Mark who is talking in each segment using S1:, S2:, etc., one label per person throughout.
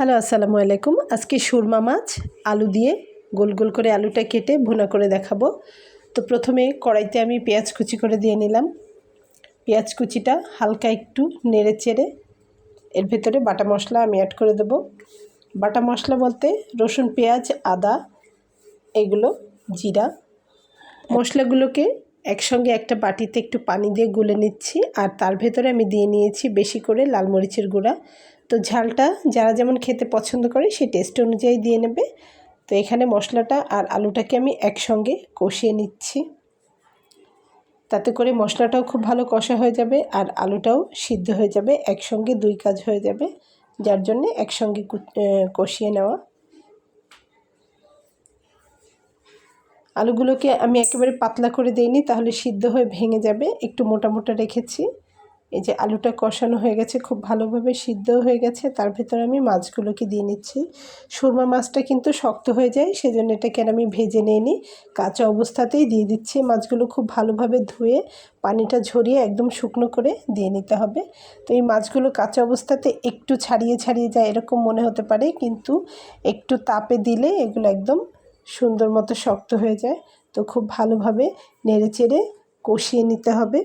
S1: Hello, আসসালামু আলাইকুম। আজকে সুরমা মাছ, আলু দিয়ে গোল গোল করে আলুটা কেটে ভুনা করে দেখাবো। তো প্রথমে কড়াইতে আমি পেঁয়াজ কুচি করে দিয়ে নিলাম। পেঁয়াজ কুচিটা হালকা একটু নেড়ে চেড়ে এর ভেতরে বাটা মশলা আমি অ্যাড করে দেব। বাটা মশলা বলতে রসুন, পেঁয়াজ, আদা, এগুলো, জিরা, মশলাগুলোকে একসঙ্গে একটা বাটিতে একটু পানি দিয়ে গুলে নিচ্ছি আর তার ভেতরে আমি দিয়ে নিয়েছি বেশি করে লাল মরিচের গুঁড়া। তো ঝালটা যারা যেমন খেতে পছন্দ করে সেই টেস্ট অনুযায়ী দিয়ে নেবে। তো এখানে মশলাটা আর আলুটাকে আমি একসঙ্গে কষিয়ে নিচ্ছি। তাতে করে মশলাটাও খুব ভালো কষা হয়ে যাবে আর আলুটাও সিদ্ধ হয়ে যাবে, একসঙ্গে দুই কাজ হয়ে যাবে, যার জন্যে একসঙ্গে কষিয়ে নেওয়া। আলুগুলোকে আমি একেবারে পাতলা করে দিইনি, তাহলে সিদ্ধ হয়ে ভেঙে যাবে। একটু মোটা মোটা রেখেছি। এই যে আলুটা কষানো হয়ে গেছে, খুব ভালোভাবে সিদ্ধ হয়ে গেছে। তার ভেতরে আমি মাছগুলোকে দিয়ে নিচ্ছি। সুরমা মাছটা কিন্তু শক্ত হয়ে যায়, সেজন্য এটাকে আমি ভেজে নিয়ে নিই কাঁচা অবস্থাতেই দিয়ে দিচ্ছি। মাছগুলো খুব ভালোভাবে ধুয়ে পানিটা ঝরিয়ে একদম শুকনো করে দিয়ে নিতে হবে। তো এই মাছগুলো কাঁচা অবস্থাতে একটু ছাড়িয়ে ছাড়িয়ে যায়, এরকম মনে হতে পারে। কিন্তু একটু তাপে দিলে এগুলো একদম সুন্দর মতো শক্ত হয়ে যায়, তো খুব ভালোভাবে নেড়ে চেড়ে কষিয়ে নিতে হবে।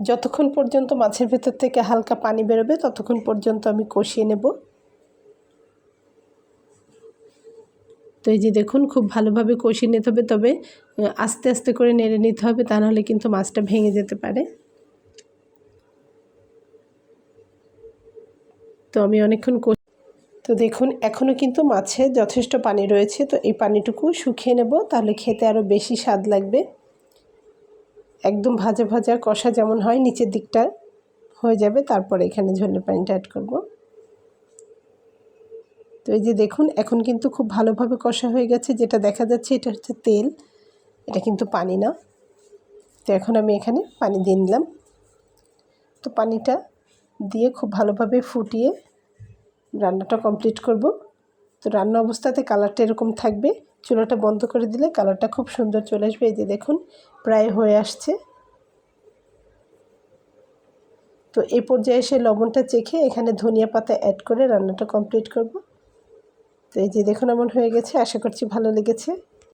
S1: যতক্ষণ পর্যন্ত মাছের ভেতর থেকে হালকা পানি বেরোবে, ততক্ষণ পর্যন্ত আমি কষিয়ে নেব। তো এই যে দেখুন, খুব ভালোভাবে কষিয়ে নিতে হবে, তবে আস্তে আস্তে করে নেড়ে নিতে হবে, তা নাহলে কিন্তু মাছটা ভেঙে যেতে পারে। তো আমি অনেকক্ষণ তো দেখুন এখনও কিন্তু মাছে যথেষ্ট পানি রয়েছে। তো এই পানিটুকু শুকিয়ে নেব, তাহলে খেতে আরও বেশি স্বাদ লাগবে। একদম ভাজা ভাজা কষা যেমন হয়, নিচের দিকটা হয়ে যাবে, তারপর এখানে ঝোলের পানিটা অ্যাড করব। তো এই যে দেখুন, এখন কিন্তু খুব ভালোভাবে কষা হয়ে গেছে। যেটা দেখা যাচ্ছে, এটা হচ্ছে তেল, এটা কিন্তু পানি না। তো এখন আমি এখানে পানি দিয়ে নিলাম। তো পানিটা দিয়ে খুব ভালোভাবে ফুটিয়ে রান্নাটা কমপ্লিট করব। তো রান্না অবস্থাতে কালারটা এরকম থাকবে। চুলাটা বন্ধ করে দিলে কালারটা খুব সুন্দর চলে আসবে। এই যে দেখুন, প্রায় হয়ে আসছে। তো এ পর্যায়ে সে লবণটা চেখে এখানে ধনিয়া পাতা অ্যাড করে রান্নাটা কমপ্লিট করব। তো এই যে দেখুন এমন হয়ে গেছে। আশা করছি ভালো লেগেছে।